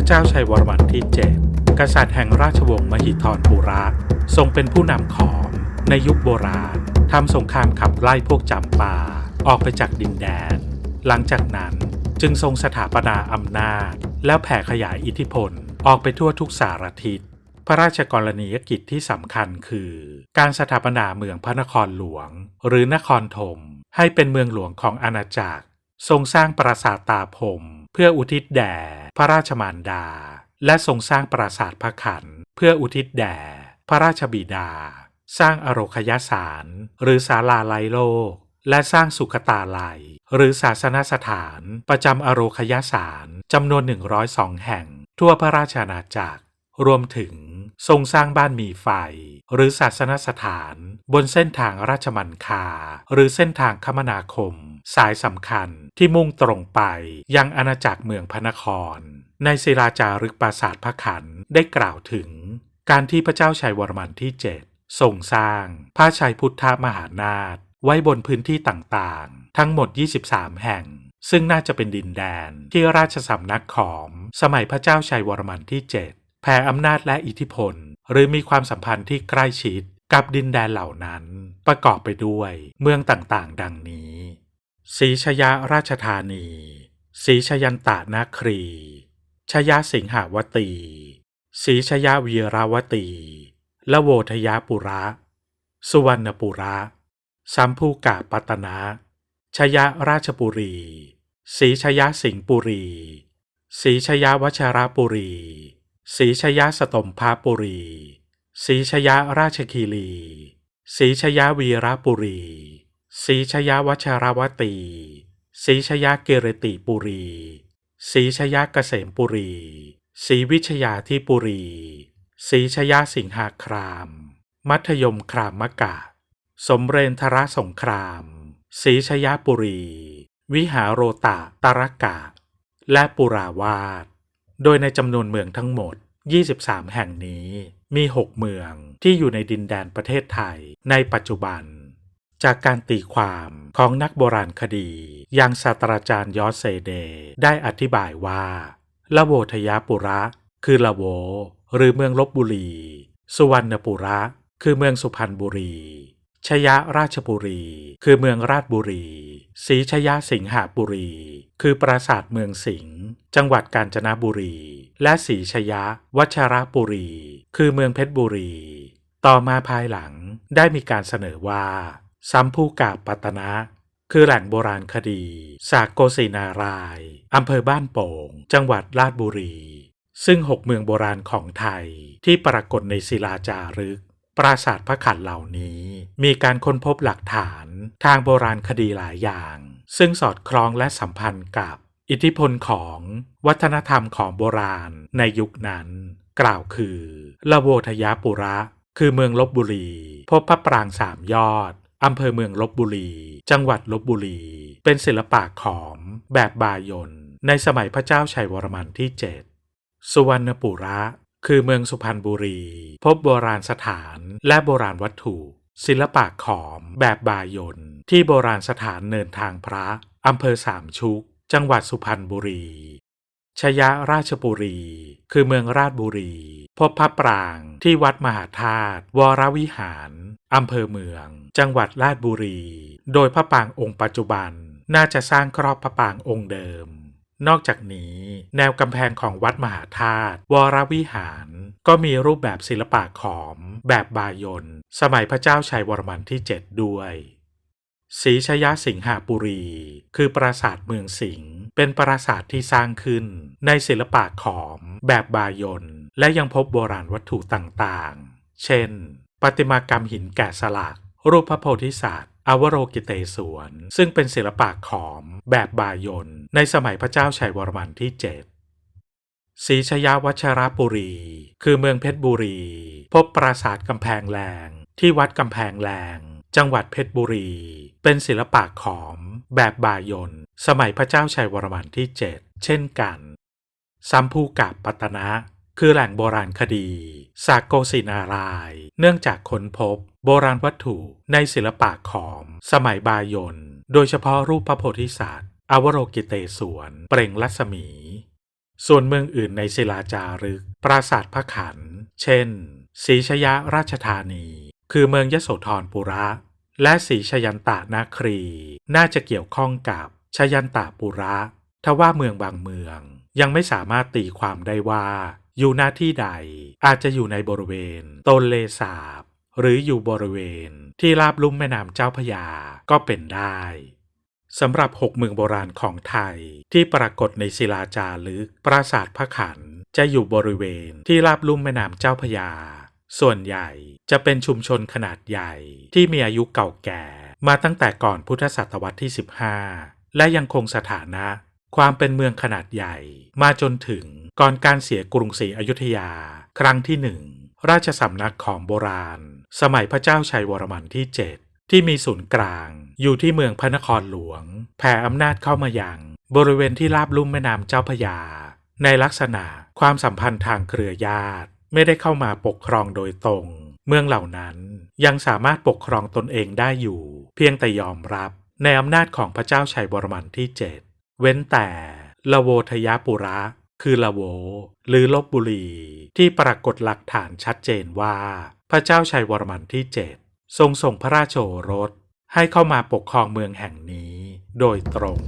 ระเจ้าชัยวรมันที่ 7 กษัตริย์แห่งราชวงศ์มหิธรปุระ ทรงเป็นผู้นำขอมในยุคโบราณทำสงครามขับไล่พวกจำปาออกไปจากดินแดน หลังจากนั้นจึงทรงสถาปนาอำนาจ แล้วแผ่ขยายอิทธิพลออกไปทั่วทุกสารทิศ พระราชกรณียกิจที่สำคัญคือ การสถาปนาเมืองพระนครหลวง หรือนครธมให้เป็นเมืองหลวงของอาณาจักร ทรงสร้างปราสาทตาพรม เพื่ออุทิศแด่พระราชมารดา และทรงสร้างปราสาทพระขัน เพื่ออุทิศแด่พระราชบิดา สร้างอโรคยสาร หรือศาลาไลโลก และสร้างสุขตาลัย หรือศาสนสถาน ประจำอโรคยสารจำนวน 102 แห่ง ทั่วพระราชอาณาจักร รวมถึงทรงสร้างบ้านมีไฟ หรือศาสนสถาน บนเส้นทางราชมันคา หรือเส้นทางคมนาคม สายสำคัญที่มุ่งตรงไปยังอาณาจักรเมืองพระนคร ในศิลาจารึกปราสาทพระขันได้กล่าวถึง การที่พระเจ้าชัยวรมันที่7ทรงสร้างพระชัยพุทธมหานาถไว้บนพื้นที่ต่างๆ ทั้งหมด 23 แห่ง ซึ่งน่าจะเป็นดินแดนที่ราชสำนักขอมสมัยพระเจ้าชัยวรมันที่ 7 แผ่อำนาจและอิทธิพล หรือมีความสัมพันธ์ที่ใกล้ชิดกับดินแดนเหล่านั้น ประกอบไปด้วยเมืองต่างๆ ดังนี้ศรีชยาราชธานีศรีชยันตานาครีชยาสิงหาวตีศรีชยาวีราวตีละโวทยาปุระ สุวรรณปุระ สัมภูกาปัตนะชยะราชปุรีศรีชยะสิงห์ปุรีศรีชยะวชราปุรี ศรีชยะสตมภาปุรี ศรีชยะราชคีรี ศรีชยะวีรปุรี ศรีชยะวชรวตี ศรีชยะเกเรติปุรี ศรีชยะเกษมปุรี ศรีวิชยาที่ปุรี ศรีชยะสิงหาคราม มัธยมครามมกะ สมเรนทรสงคราม ศรีชยาปุรี วิหารโรตะตารกะ และปุราวาส โดยในจำนวนเมืองทั้งหมด 23 แห่งนี้มี 6 เมืองที่อยู่ในดินแดนประเทศไทยในปัจจุบัน จากการตีความของนักโบราณคดีอย่างศาสตราจารย์ยอสเซเด ได้อธิบายว่าละโวทยาปุระ คือละโว หรือเมืองลบบุรี สุวรรณปุระ คือเมืองสุพรรณบุรีชยะราชบุรี คือเมืองราชบุรี ศรีชยะสิงหาบุรี คือปราสาทเมืองสิงห์ จังหวัดกาญจนบุรี และศรีชยะ วัชรบุรี คือเมืองเพชรบุรี ต่อมาภายหลังได้มีการเสนอว่า สัมภูกาปัตตนะคือแหล่งโบราณคดี สากโกศินารายอำเภอบ้านโป่ง จังหวัดราชบุรี ซึ่งหกเมืองโบราณของไทยที่ปรากฏในศิลาจารึก ปราสาทพระขันเหล่านี้ มีการค้นพบหลักฐานทางโบราณคดีหลายอย่าง ซึ่งสอดคล้องและสัมพันธ์กับ อิทธิพลของวัฒนธรรมของโบราณในยุคนั้น กล่าวคือละโวทยาปุระ คือเมืองลบบุรี พบพระปรางสามยอดอำเภอเมืองลบบุรี จังหวัดลบบุรี เป็นศิลปะขอมแบบบายนในสมัยพระเจ้าชัยวรมันที่ 7 สุวรรณปุระ คือเมืองสุพรรณบุรี พบโบราณสถานและโบราณวัตถุ ศิลปะขอมแบบบายนที่โบราณสถานเนินทางพระอำเภอสามชุก จังหวัดสุพรรณบุรี ชยะราชบุรี คือเมืองราชบุรี พบพระปรางที่วัดมหาธาตุวรวิหารอำเภอเมือง จังหวัดราชบุรี โดยพระปรางองค์ปัจจุบันน่าจะสร้างครอบพระปรางองค์เดิม นอกจากนี้ แนวกำแพงของวัดมหาธาตุวรวิหาร ก็มีรูปแบบศิลปะขอม แบบบายนสมัยพระเจ้าชัยวรมันที่ 7 ด้วย ศรีชยาสิงหาปุรี คือปราสาทเมืองสิงห์เป็นปราสาทที่สร้างขึ้น ในศิลปะขอม แบบบายนและยังพบโบราณวัตถุต่างๆ เช่น ประติมากรรมหินแกะสลัก รูปพระโพธิสัตว์อวโรกิเตศวรซึ่งเป็นศิลปะขอม แบบบายนในสมัยพระเจ้าชัยวรมันที่7ศรีชยาวัชรปุรี คือเมืองเพชรบุรี พบปราสาทกำแพงแรงที่วัดกำแพงแรง จังหวัดเพชรบุรี เป็นศิลปะขอม แบบบายนสมัยพระเจ้าชัยวรมันที่ 7 เช่นกันสัมภูกาปัตนะคือแหล่งโบราณคดีสากโกศินาราย เนื่องจากค้นพบ โบราณวัตถุในศิลปะขอม สมัยบายนโดยเฉพาะรูปพระโพธิสัตว์ อวโรกิเตศวรเปล่งรัศมี ส่วนเมืองอื่นในศิลาจารึก ปราสาทพระขัน เช่นศรีชยาราชธานี คือเมืองยโสธรปุระ และศรีชยันตานาครี น่าจะเกี่ยวข้องกับชยันตาปุระทว่าเมืองบางเมือง ยังไม่สามารถตีความได้ว่า อยู่หน้าที่ใดอาจจะอยู่ในบริเวณต้นเลสาบ หรืออยู่บริเวณที่ราบลุ่มแม่น้ำเจ้าพยาก็เป็นได้สำหรับหกเมืองโบราณของไทย ที่ปรากฏในศิลาจารึกปราสาทพระขัน จะอยู่บริเวณที่ราบลุ่มแม่น้ำเจ้าพยา ส่วนใหญ่จะเป็นชุมชนขนาดใหญ่ที่มีอายุเก่าแก่ มาตั้งแต่ก่อนพุทธศตวรรษที่ 15 และยังคงสถานะ ความเป็นเมืองขนาดใหญ่ มาจนถึงก่อนการเสียกรุงศรีอยุธยา ครั้งที่หนึ่งราชสำนักของโบราณ สมัยพระเจ้าชัยวรมันที่ 7 ที่มีศูนย์กลาง อยู่ที่เมืองพระนครหลวง แผ่อำนาจเข้ามาย่างบริเวณที่ราบลุ่มแม่น้ำเจ้าพยา ในลักษณะความสัมพันธ์ทางเครือญาติ ไม่ได้เข้ามาปกครองโดยตรง เมืองเหล่านั้นยังสามารถปกครองตนเองได้อยู่ เพียงแต่ยอมรับในอำนาจของพระเจ้าชัยวรมันที่7เว้นแต่ละโวทยปุระ คือละโว หรือลบบุรี ที่ปรากฏหลักฐานชัดเจนว่า พระเจ้าชัยวรมันที่7ทรงส่งพระราชโอรสให้เข้ามาปกครองเมืองแห่งนี้โดยตรง